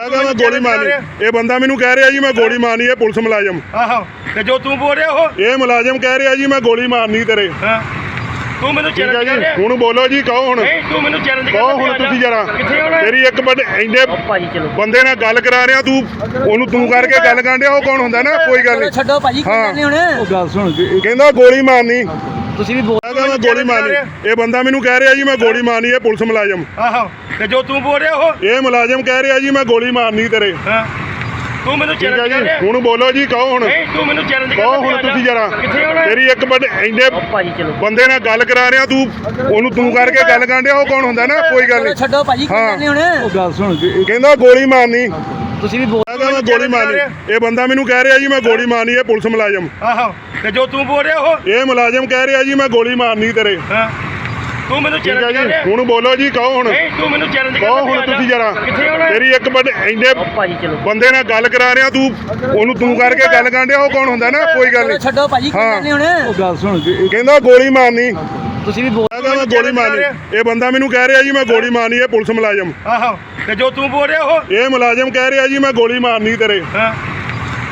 ਮੈਂ ਕਿਹਾ ਮੈਂ ਗੋਲੀ ਮਾਰਨੀ ਇਹ ਬੰਦਾ ਮੈਨੂੰ ਕਹਿ ਰਿਹਾ ਜੀ ਮੈਂ ਗੋਲੀ ਮਾਰਨੀ ਹੈ ਪੁਲਿਸ ਮੁਲਾਜ਼ਮ। ਆਹੋ ਤੇ ਜੋ ਤੂੰ ਬੋਲ ਰਿਹਾ ਉਹ? ਇਹ ਮੁਲਾਜ਼ਮ ਕਹਿ ਰਿਹਾ ਜੀ ਮੈਂ ਗੋਲੀ ਮਾਰਨੀ ਤੇਰੇ। ਹਾਂ? ਤੂੰ ਮੈਨੂੰ ਚੈਲੰਜ ਕਰ ਰਿਹਾ? ਹੁਣ ਬੋਲੋ ਜੀ ਕਹੋ ਹੁਣ। ਨਹੀਂ ਤੂੰ ਮੈਨੂੰ ਚੈਲੰਜ ਕਰ ਕਹੋ ਹੁਣ ਤੁਸੀਂ ਜਰਾ। ਤੇਰੀ ਇੱਕ ਬੰਦੇ ਇੰਨੇ ਬੰਦੇ ਨਾਲ ਗੱਲ ਕਰਾ ਰਿਹਾ ਤੂੰ ਉਹਨੂੰ ਤੂੰ ਕਰਕੇ ਗੱਲ ਕਾਂਡਿਆ ਉਹ ਕੌਣ ਹੁੰਦਾ ਨਾ? ਕੋਈ ਗੱਲ ਨਹੀਂ। ਛੱਡੋ ਭਾਜੀ ਕੋਈ। ਗੱਲ ਨਹੀਂ ਹੁਣ? ਉਹ ਗੱਲ ਸੁਣ ਕਹਿੰਦਾ ਗੋਲੀ ਮਾਰਨੀ। ਤੁਸੀਂ ਵੀ ਮੈਂ ਗੋਲੀ ਮਾਰਨੀ। ਇਹ ਬੰਦਾ ਮੈਨੂੰ ਕਹਿ ਰਿਹਾ ਜੀ ਮੈਂ ਗੋਲੀ ਮਾਰਨੀ ਹੈ ਪੁਲਿਸ ਮੁਲਾਜ਼ਮ। ਆਹੋ। ਤੇ ਜੋ ਤੂੰ ਬੋਲ ਰਿਹਾ ਉਹ? ਇਹ ਮੁਲਾਜ਼ਮ ਕਹਿ ਰਿਹਾ ਜੀ ਮੈਂ ਗੋਲੀ ਮਾਰਨੀ ਤੇਰੇ। ਹਾਂ? ਤੂੰ ਮੈਨੂੰ ਠੀਕ ਹੈ ਚੈਲੰਜ ਕਰ ਜੀ। ਰਿਹਾ ਹੁਣ ਬੋਲੋ ਜੀ ਕਹੋ ਹੁਣ। ਨਹੀਂ ਤੂੰ ਮੈਨੂੰ ਚੈਲੰਜ ਕਰ ਕਹੋ ਹੁਣ ਤੁਸੀਂ ਜਰਾ। ਤੇਰੀ ਇੱਕ ਬੰਦੇ ਇੰਨੇ ਬੰਦੇ ਨਾਲ ਗੱਲ ਕਰਾ ਰਿਹਾ ਤੂੰ ਉਹਨੂੰ ਤੂੰ ਕਰਕੇ ਗੱਲ ਕਾਂਡਿਆ ਉਹ ਕੌਣ ਹੁੰਦਾ ਨਾ? ਕੋਈ ਗੱਲ ਨਹੀਂ ਛੱਡੋ ਭਾਜੀ ਕੋਈ ਨਹੀਂ ਹੁਣ? ਉਹ ਗੱਲ ਸੁਣ ਕਹਿੰਦਾ ਗੋਲੀ ਮਾਰਨੀ। ਤੁਸੀਂ ਵੀ ਬੋਲ ਕਿਹਾ ਮੈਂ ਗੋਲੀ ਮਾਰਨੀ ਇਹ ਬੰਦਾ ਮੈਨੂੰ ਕਹਿ ਰਿਹਾ ਜੀ ਮੈਂ ਗੋਲੀ ਮਾਰਨੀ ਹੈ ਪੁਲਿਸ ਮੁਲਾਜ਼ਮ। ਆਹੋ ਤੇ ਜੋ ਤੂੰ ਬੋਲ ਰਿਹਾ ਉਹ? ਇਹ ਮੁਲਾਜ਼ਮ ਕਹਿ ਰਿਹਾ ਜੀ ਮੈਂ ਗੋਲੀ ਮਾਰਨੀ ਤੇਰੇ। ਹਾਂ। ਤੂੰ ਮੈਨੂੰ ਠੀਕ ਹੈ ਚੈਲੰਜ ਕਰ ਜੀ ਰਿਹਾ? ਹੁਣ ਬੋਲੋ ਜੀ ਕਹੋ ਹੁਣ। ਨਹੀਂ ਤੂੰ ਮੈਨੂੰ ਚੈਲੰਜ ਕਰ ਕਹੋ ਹੁਣ ਤੁਸੀਂ ਜਰਾ। ਕਿੱਥੇ ਤੇਰੀ ਇੱਕ ਬੰਦੇ ਇੰਨੇ ਭਾਜੀ ਚਲੋ। ਬੰਦੇ ਨਾਲ ਗੱਲ ਕਰਾ ਰਿਹਾ ਤੂੰ ਉਹਨੂੰ ਤੂੰ ਕਰਕੇ ਗੱਲ ਕਾਂਡਿਆ ਉਹ ਕੌਣ ਹੁੰਦਾ ਨਾ? ਕੋਈ ਗੱਲ ਨਹੀਂ। ਛੱਡੋ ਭਾਜੀ ਗੱਲ ਨਹੀਂ ਹੁਣ? ਉਹ ਗੱਲ ਸੁਣ ਕਹਿੰਦਾ ਗੋਲੀ ਮਾਰਨੀ। ਤੁਸੀਂ ਵੀ ਬੋਲ ਕਿਹਾ ਮੈਂ ਗੋਲੀ ਮਾਰਨੀ ਇਹ ਬੰਦਾ ਮੈਨੂੰ ਕਹਿ ਰਿਹਾ ਜੀ ਮੈਂ ਗੋਲੀ ਮਾਰਨੀ ਹੈ ਪੁਲਿਸ ਮੁਲਾਜ਼ਮ। ਆਹੋ ਤੇ ਜੋ ਤੂੰ ਬੋਲ ਰਿਹਾ ਉਹ? ਇਹ ਮੁਲਾਜ਼ਮ ਕਹਿ ਰਿਹਾ ਜੀ ਮੈਂ ਗੋਲੀ ਮਾਰਨੀ ਤੇਰੇ। ਹਾਂ?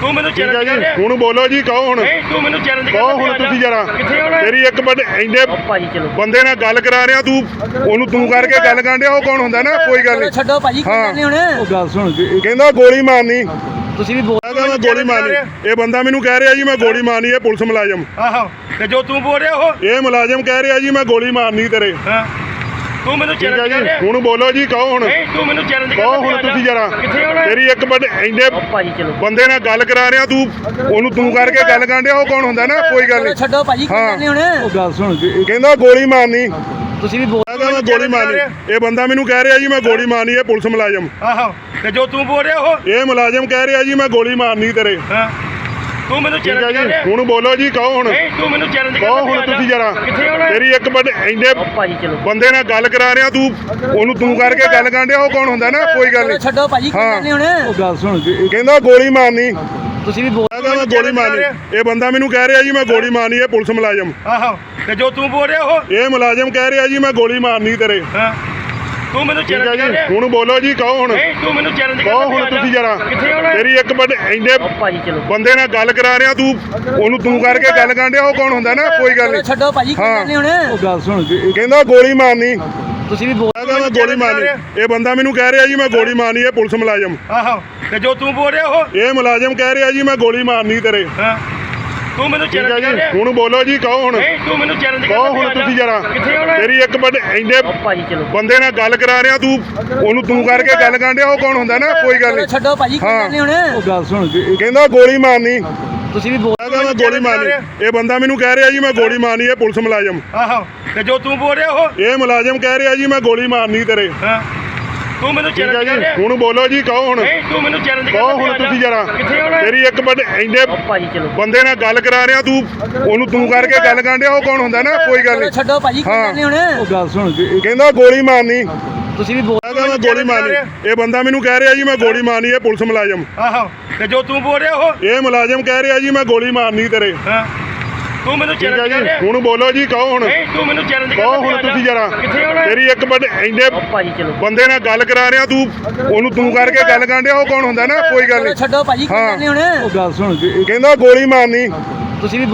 ਤੂੰ ਮੈਨੂੰ ਚੈਲੰਜ ਕਰ ਰਿਹਾ ਹੁਣ ਬੋਲੋ ਜੀ ਕਹੋ ਹੁਣ। ਨਹੀਂ ਤੂੰ ਮੈਨੂੰ ਚੈਲੰਜ ਕਰ ਕਹੋ ਹੁਣ ਤੁਸੀਂ ਜਰਾ। ਤੇਰੀ ਇੱਕ ਬੰਦੇ ਚਲੋ। ਬੰਦੇ ਨਾਲ ਗੱਲ ਕਰਾ ਰਿਹਾ ਤੂੰ ਉਹਨੂੰ ਤੂੰ ਕਰਕੇ ਗੱਲ ਕਾਂਡਿਆ ਉਹ ਕੌਣ ਹੁੰਦਾ ਨਾ? ਕੋਈ ਗੱਲ ਨਹੀਂ। ਛੱਡੋ ਭਾਜੀ ਕੋਈ ਗੱਲ ਨਹੀਂ ਹੁਣ? ਉਹ ਗੱਲ ਸੁਣ ਕਹਿੰਦਾ ਗੋਲੀ ਮਾਰਨੀ। ਤੁਸੀਂ ਵੀ ਬੋਲ ਕਿਹਾ ਮੈਂ ਗੋਲੀ ਮਾਰਨੀ। ਇਹ ਬੰਦਾ ਮੈਨੂੰ ਕਹਿ ਰਿਹਾ ਜੀ ਮੈਂ ਗੋਲੀ ਮਾਰਨੀ ਹੈ ਪੁਲਿਸ ਮੁਲਾਜ਼ਮ। ਆਹੋ ਤੇ ਜੋ ਤੂੰ ਬੋਲ ਰਿਹਾ ਉਹ? ਇਹ ਮੁਲਾਜ਼ਮ ਕਹਿ ਰਿਹਾ ਜੀ ਮੈਂ ਗੋਲੀ ਮਾਰਨੀ ਤੇਰੇ। ਹਾਂ। ਤੂੰ ਮੈਨੂੰ ਠੀਕ ਹੈ ਚੈਲੰਜ ਕਰ ਜੀ ਰਿਹਾ? ਹੁਣ ਬੋਲੋ ਜੀ ਕਹੋ ਹੁਣ। ਨਹੀਂ ਤੂੰ ਮੈਨੂੰ ਚੈਲੰਜ ਕਰ ਕਹੋ ਹੁਣ ਤੁਸੀਂ ਜਰਾ। ਕਿੱਥੇ ਤੇਰੀ ਇੱਕ ਬੰਦੇ ਇੰਨੇ ਭਾਜੀ ਚਲੋ। ਬੰਦੇ ਨਾਲ ਗੱਲ ਕਰਾ ਰਿਹਾ ਤੂੰ ਉਹਨੂੰ ਤੂੰ ਕਰਕੇ ਗੱਲ ਕਾਂਡਿਆ ਉਹ ਕੌਣ ਹੁੰਦਾ ਨਾ? ਕੋਈ ਗੱਲ ਨਹੀਂ। ਛੱਡੋ ਭਾਜੀ ਗੱਲ ਨਹੀਂ ਹੁਣ? ਉਹ ਗੱਲ ਸੁਣ ਕਹਿੰਦਾ ਗੋਲੀ ਮਾਰਨੀ। ਤੁਸੀਂ ਵੀ ਬੋਲ ਕਿਹਾ ਮੈਂ ਗੋਲੀ ਮਾਰਨੀ। ਇਹ ਬੰਦਾ ਮੈਨੂੰ ਕਹਿ ਰਿਹਾ ਜੀ ਮੈਂ ਗੋਲੀ ਮਾਰਨੀ ਹੈ ਪੁਲਿਸ ਮੁਲਾਜ਼ਮ। ਆਹੋ ਤੇ ਜੋ ਤੂੰ ਬੋਲ ਰਿਹਾ ਉਹ? ਇਹ ਮੁਲਾਜ਼ਮ ਕਹਿ ਰਿਹਾ ਜੀ ਮੈਂ ਗੋਲੀ ਮਾਰਨੀ ਤੇਰੇ। ਹਾਂ। ਤੂੰ ਮੈਨੂੰ ਚੈਲੰਜ ਕਰ ਰਿਹਾ? ਹੁਣ ਬੋਲੋ ਜੀ ਕਹੋ ਹੁਣ। ਨਹੀਂ ਤੂੰ ਮੈਨੂੰ ਚੈਲੰਜ ਕਰ ਕਹੋ ਹੁਣ ਤੁਸੀਂ ਜਰਾ। ਤੇਰੀ ਇੱਕ ਬੰਦੇ ਇੰਨੇ ਬੰਦੇ ਨਾਲ ਗੱਲ ਕਰਾ ਰਿਹਾ ਤੂੰ ਉਹਨੂੰ ਤੂੰ ਕਰਕੇ ਗੱਲ ਕਾਂਡਿਆ ਉਹ ਕੌਣ ਹੁੰਦਾ ਨਾ? ਕੋਈ ਗੱਲ ਨਹੀਂ। ਛੱਡੋ ਭਾਜੀ ਕੋਈ ਗੱਲ ਨਹੀਂ ਹੁਣ? ਉਹ ਗੱਲ ਸੁਣ ਕਹਿੰਦਾ ਗੋਲੀ ਮਾਰਨੀ। ਤੁਸੀਂ ਵੀ ਮੈਂ ਗੋਲੀ ਮਾਰਨੀ। ਇਹ ਬੰਦਾ ਮੈਨੂੰ ਕਹਿ ਰਿਹਾ ਜੀ ਮੈਂ ਗੋਲੀ ਮਾਰਨੀ ਹੈ ਪੁਲਿਸ ਮੁਲਾਜ਼ਮ। ਆਹੋ। ਤੇ ਜੋ ਤੂੰ ਬੋਲ ਰਿਹਾ ਉਹ? ਇਹ ਮੁਲਾਜ਼ਮ ਕਹਿ ਰਿਹਾ ਜੀ ਮੈਂ ਗੋਲੀ ਮਾਰਨੀ ਤੇਰੇ। ਹਾਂ? ਤੂੰ ਮੈਨੂੰ ਠੀਕ ਹੈ ਚੈਲੰਜ ਕਰ ਜੀ। ਰਿਹਾ ਹੁਣ ਬੋਲੋ ਜੀ ਕਹੋ ਹੁਣ। ਨਹੀਂ ਤੂੰ ਮੈਨੂੰ ਚੈਲੰਜ ਕਰ ਕਹੋ ਹੁਣ ਤੁਸੀਂ ਜਰਾ। ਤੇਰੀ ਇੱਕ ਬੰਦੇ ਇੰਨੇ ਬੰਦੇ ਨਾਲ ਗੱਲ ਕਰਾ ਰਿਹਾ ਤੂੰ ਉਹਨੂੰ ਤੂੰ ਕਰਕੇ ਗੱਲ ਕਾਂਡਿਆ ਉਹ ਕੌਣ ਹੁੰਦਾ ਨਾ? ਕੋਈ ਗੱਲ ਨਹੀਂ ਛੱਡੋ ਭਾਜੀ ਕੋਈ ਨਹੀਂ ਹੁਣ? ਉਹ ਗੱਲ ਸੁਣ ਕਹਿੰਦਾ ਗੋਲੀ ਮਾਰਨੀ। ਤੁਸੀਂ ਵੀ ਬੋਲ ਕਿਹਾ ਮੈਂ ਗੋਲੀ ਮਾਰਨੀ ਇਹ ਬੰਦਾ ਮੈਨੂੰ ਕਹਿ ਰਿਹਾ ਜੀ ਮੈਂ ਗੋਲੀ ਮਾਰਨੀ ਹੈ ਪੁਲਿਸ ਮੁਲਾਜ਼ਮ। ਆਹੋ ਤੇ ਜੋ ਤੂੰ ਬੋਲ ਰਿਹਾ ਉਹ? ਇਹ ਮੁਲਾਜ਼ਮ ਕਹਿ ਰਿਹਾ ਜੀ ਮੈਂ ਗੋਲੀ ਮਾਰਨੀ ਤੇਰੇ। ਹਾਂ। ਤੂੰ ਮੈਨੂੰ ਠੀਕ ਹੈ ਚੈਲੰਜ ਕਰ ਜੀ ਰਿਹਾ? ਹੁਣ ਬੋਲੋ ਜੀ ਕਹੋ ਹੁਣ। ਨਹੀਂ ਤੂੰ ਮੈਨੂੰ ਚੈਲੰਜ ਕਰ ਕਹੋ ਹੁਣ ਤੁਸੀਂ ਜਰਾ। ਕਿੱਥੇ ਤੇਰੀ ਇੱਕ ਬੰਦੇ ਇੰਨੇ ਭਾਜੀ ਚਲੋ। ਬੰਦੇ ਨਾਲ ਗੱਲ ਕਰਾ ਰਿਹਾ ਤੂੰ ਉਹਨੂੰ ਤੂੰ ਕਰਕੇ ਗੱਲ ਕਾਂਡਿਆ ਉਹ ਕੌਣ ਹੁੰਦਾ ਨਾ? ਕੋਈ ਗੱਲ ਨਹੀਂ। ਛੱਡੋ ਭਾਜੀ ਗੱਲ ਨਹੀਂ ਹੁਣ? ਉਹ ਗੱਲ ਸੁਣ ਕਹਿੰਦਾ ਗੋਲੀ ਮਾਰਨੀ। ਤੁਸੀਂ ਵੀ ਬੋਲ ਕਿਹਾ ਮੈਂ ਗੋਲੀ ਮਾਰਨੀ ਇਹ ਬੰਦਾ ਮੈਨੂੰ ਕਹਿ ਰਿਹਾ ਜੀ ਮੈਂ ਗੋਲੀ ਮਾਰਨੀ ਹੈ ਪੁਲਿਸ ਮੁਲਾਜ਼ਮ। ਆਹੋ ਤੇ ਜੋ ਤੂੰ ਬੋਲ ਰਿਹਾ ਉਹ? ਇਹ ਮੁਲਾਜ਼ਮ ਕਹਿ ਰਿਹਾ ਜੀ ਮੈਂ ਗੋਲੀ ਮਾਰਨੀ ਤੇਰੇ। ਹਾਂ? ਤੂੰ ਮੈਨੂੰ ਚੈਲੰਜ ਕਰ ਰਿਹਾ ਹੁਣ ਬੋਲੋ ਜੀ ਕਹੋ ਹੁਣ। ਨਹੀਂ ਤੂੰ ਮੈਨੂੰ ਚੈਲੰਜ ਕਰ ਕਹੋ ਹੁਣ ਤੁਸੀਂ ਜਰਾ। ਤੇਰੀ ਇੱਕ ਬੰਦੇ ਚਲੋ। ਬੰਦੇ ਨਾਲ ਗੱਲ ਕਰਾ ਰਿਹਾ ਤੂੰ ਉਹਨੂੰ ਤੂੰ ਕਰਕੇ ਗੱਲ ਕਾਂਡਿਆ ਉਹ ਕੌਣ ਹੁੰਦਾ ਨਾ? ਕੋਈ ਗੱਲ ਨਹੀਂ। ਛੱਡੋ ਭਾਜੀ ਕੋਈ ਗੱਲ ਨਹੀਂ ਹੁਣ? ਉਹ ਗੱਲ ਸੁਣ ਕਹਿੰਦਾ ਗੋਲੀ ਮਾਰਨੀ। ਤੁਸੀਂ ਵੀ ਬੋਲ ਕਿਹਾ ਮੈਂ ਗੋਲੀ ਮਾਰਨੀ। ਇਹ ਬੰਦਾ ਮੈਨੂੰ ਕਹਿ ਰਿਹਾ ਜੀ ਮੈਂ ਗੋਲੀ ਮਾਰਨੀ ਹੈ ਪੁਲਿਸ ਮੁਲਾਜ਼ਮ। ਆਹੋ ਤੇ ਜੋ ਤੂੰ ਬੋਲ ਰਿਹਾ ਉਹ? ਇਹ ਮੁਲਾਜ਼ਮ ਕਹਿ ਰਿਹਾ ਜੀ ਮੈਂ ਗੋਲੀ ਮਾਰਨੀ ਤੇਰੇ। ਹਾਂ। ਤੂੰ ਮੈਨੂੰ ਠੀਕ ਹੈ ਚੈਲੰਜ ਕਰ ਜੀ ਰਿਹਾ? ਹੁਣ ਬੋਲੋ ਜੀ ਕਹੋ ਹੁਣ। ਨਹੀਂ ਤੂੰ ਮੈਨੂੰ ਚੈਲੰਜ ਕਰ ਕਹੋ ਹੁਣ ਤੁਸੀਂ ਜਰਾ। ਕਿੱਥੇ ਤੇਰੀ ਇੱਕ ਬੰਦੇ ਇੰਨੇ ਭਾਜੀ ਚਲੋ। ਬੰਦੇ ਨਾਲ ਗੱਲ ਕਰਾ ਰਿਹਾ ਤੂੰ ਉਹਨੂੰ ਤੂੰ ਕਰਕੇ ਗੱਲ ਕਾਂਡਿਆ ਉਹ ਕੌਣ ਹੁੰਦਾ ਨਾ? ਕੋਈ ਗੱਲ ਨਹੀਂ। ਛੱਡੋ ਭਾਜੀ ਗੱਲ ਨਹੀਂ ਹੁਣ? ਉਹ ਗੱਲ ਸੁਣ ਕਹਿੰਦਾ ਗੋਲੀ ਮਾਰਨੀ। ਤੁਸੀਂ ਵੀ